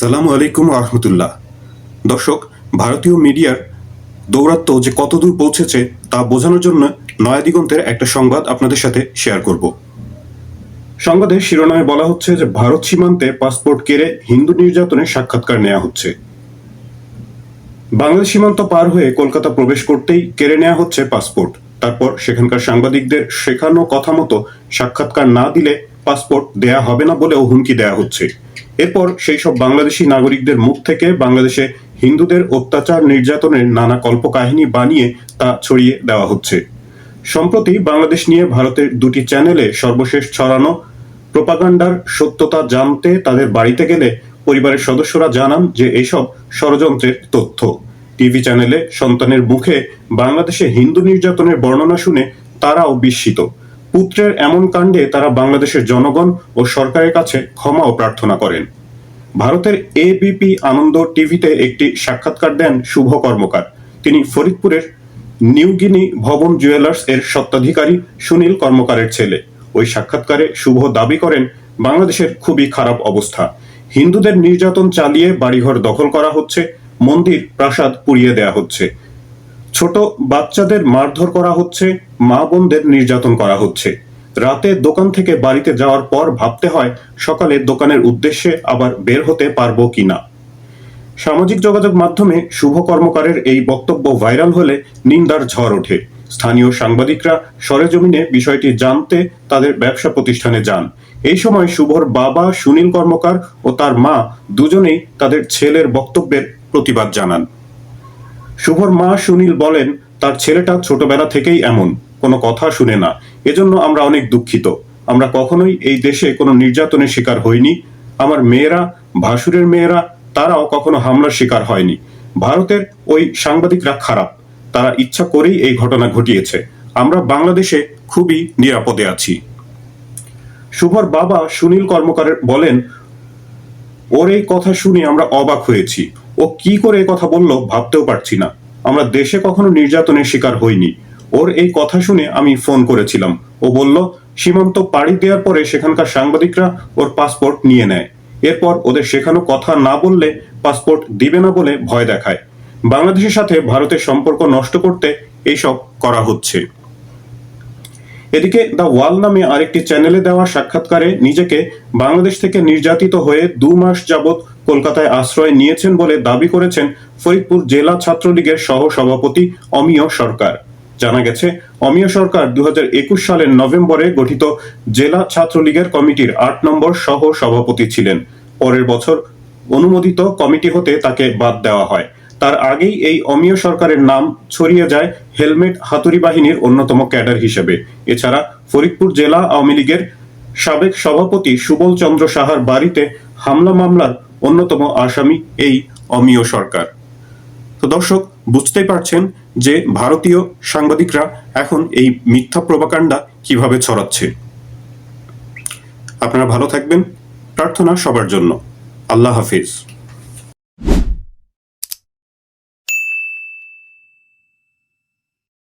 আসসালামু আলাইকুম রহমতুল্লাহ। দর্শক, ভারতীয় মিডিয়ার দৌরাত্ম্য যে কতদূর পৌঁছেছে তা বোঝানোর জন্য নয়া দিগন্তের একটা সংবাদ আপনাদের সাথে শেয়ার করব। সংবাদের শিরোনামে বলা হচ্ছে যে ভারত সীমান্তে পাসপোর্ট কেড়ে হিন্দু নির্যাতনের সাক্ষাৎকার নেওয়া হচ্ছে। বাংলাদেশ সীমান্ত পার হয়ে কলকাতা প্রবেশ করতেই কেড়ে নেওয়া হচ্ছে পাসপোর্ট তারপর সেখানকার সাংবাদিকদের শেখানো কথা মতো সাক্ষাৎকার না দিলে পাসপোর্ট দেয়া হবে না বলেও হুমকি দেয়া হচ্ছে। এরপর সেই সব বাংলাদেশি নাগরিকদের মুখ থেকে বাংলাদেশে হিন্দুদের অত্যাচার নির্যাতনের নানা কল্পকাহিনী বানিয়ে তা ছড়িয়ে দেওয়া হচ্ছে। সম্প্রতি বাংলাদেশ নিয়ে ভারতের দুটি চ্যানেলে সর্বশেষ ছড়ানো প্রোপাগান্ডার সত্যতা জানতে তাদের বাড়িতে গেলে পরিবারের সদস্যরা জানান যে এইসব ষড়যন্ত্রের তথ্য। টিভি চ্যানেলে সন্তানের মুখে বাংলাদেশে হিন্দু নির্যাতনের বর্ণনা শুনে তারাও বিস্মিত। পুত্রের এমন কাণ্ডে তারা বাংলাদেশের জনগণ ও সরকারের কাছে ক্ষমাও প্রার্থনা করেন। ভারতের এবিপি আনন্দ টিভিতে একটি সাক্ষাৎকার দেন শুভ কর্মকার। তিনি ফরিদপুরের নিউগিনি ভবন জুয়েলার্স এর স্বত্বাধিকারী সুনীল কর্মকারের ছেলে। ওই সাক্ষাৎকারে শুভ দাবি করেন, বাংলাদেশের খুবই খারাপ অবস্থা। হিন্দুদের নির্যাতন চালিয়ে বাড়িঘর দখল করা হচ্ছে, মন্দির প্রাসাদ পুড়িয়ে দেয়া হচ্ছে। ছোট বাচ্চাদের মারধর করা হচ্ছে, মা বোনদের নির্যাতন করা হচ্ছে। রাতে দোকান থেকে বাড়িতে যাওয়ার পর ভাবতে হয়, সকালে দোকানের উদ্দেশ্যে আবার বের হতে পারব কিনা। সামাজিক যোগাযোগ মাধ্যমে শুভ কর্মকারের এই বক্তব্য ভাইরাল হলে নিন্দার ঝড় ওঠে। স্থানীয় সাংবাদিকরা সরেজমিনে বিষয়টি জানতে তাদের ব্যবসা প্রতিষ্ঠানে যান। এই সময় শুভর বাবা সুনীল কর্মকার ও তার মা দুজনেই তাদের ছেলের বক্তব্যের প্রতিবাদ জানান। শুভর মা সুনীল বলেন, তার ছেলেটা ছোটবেলা থেকেই এমন, কোনো কথা শুনে না। এজন্য আমরা অনেক দুঃখিত। আমরা কখনোই এই দেশে কোনো নির্যাতনের শিকার হইনি। আমার মেয়েরা, ভাসুরের মেয়েরা, তারাও কখনো হামলার শিকার হয়নি। ভারতের ওই সাংবাদিকরা খারাপ। তারা ইচ্ছা করেই এই ঘটনা ঘটিয়েছে। আমরা বাংলাদেশে খুবই নিরাপদে আছি। শুভর বাবা সুনীল কর্মকারের বলেন, ওর এই কথা শুনে আমরা অবাক হয়েছি। ও কি করে কথা বলল ভাবতেও পারছি না। আমরা দেশে কখনো নির্যাতনের শিকার হইনি। ওর এই কথা শুনে আমি ফোন করেছিলাম। ও বলল, সীমান্ত পাড়ি দেওয়ার পরে সেখানকার সাংবাদিকরা ওর পাসপোর্ট নিয়ে নেয়। এরপর ওদের শেখানো কথা না বললে পাসপোর্ট দিবে না বলে ভয় দেখায়। বাংলাদেশের সাথে ভারতের সম্পর্ক নষ্ট করতে এইসব করা হচ্ছে। এদিকে দ্য ওয়াল নামে আরেকটি চ্যানেলে দেওয়া সাক্ষাৎকারে নিজেকে বাংলাদেশ থেকে নির্যাতিত হয়ে দু মাস যাবৎ কলকাতায় আশ্রয় নিয়েছেন বলে দাবি করেছেন ফরিদপুর জেলা ছাত্রলীগের সহ সভাপতি অমিয় সরকার। জানা গেছে, অমিয় সরকার দু হাজার একুশ সালের নভেম্বরে গঠিত জেলা ছাত্রলীগের কমিটির আট নম্বর সহ সভাপতি ছিলেন। পরের বছর অনুমোদিত কমিটি হতে তাকে বাদ দেওয়া হয়। তার আগেই এই অমিয় সরকারের নাম ছড়িয়ে যায় হেলমেট হাতুড়ি বাহিনীর অন্যতম ক্যাডার হিসেবে। এছাড়া ফরিদপুর জেলা আওয়ামী লীগের সাবেক সভাপতি সুবল চন্দ্র সাহার বাড়িতে হামলা মামলার অন্যতম আসামি এই অমীয় সরকার। তো দর্শক, বুঝতেই পারছেন যে ভারতীয় সাংবাদিকরা এখন এই মিথ্যা প্রবাকাণ্ডা কীভাবে ছড়াচ্ছে। আপনারা ভালো থাকবেন। প্রার্থনা সবার জন্য। আল্লাহ হাফিজ।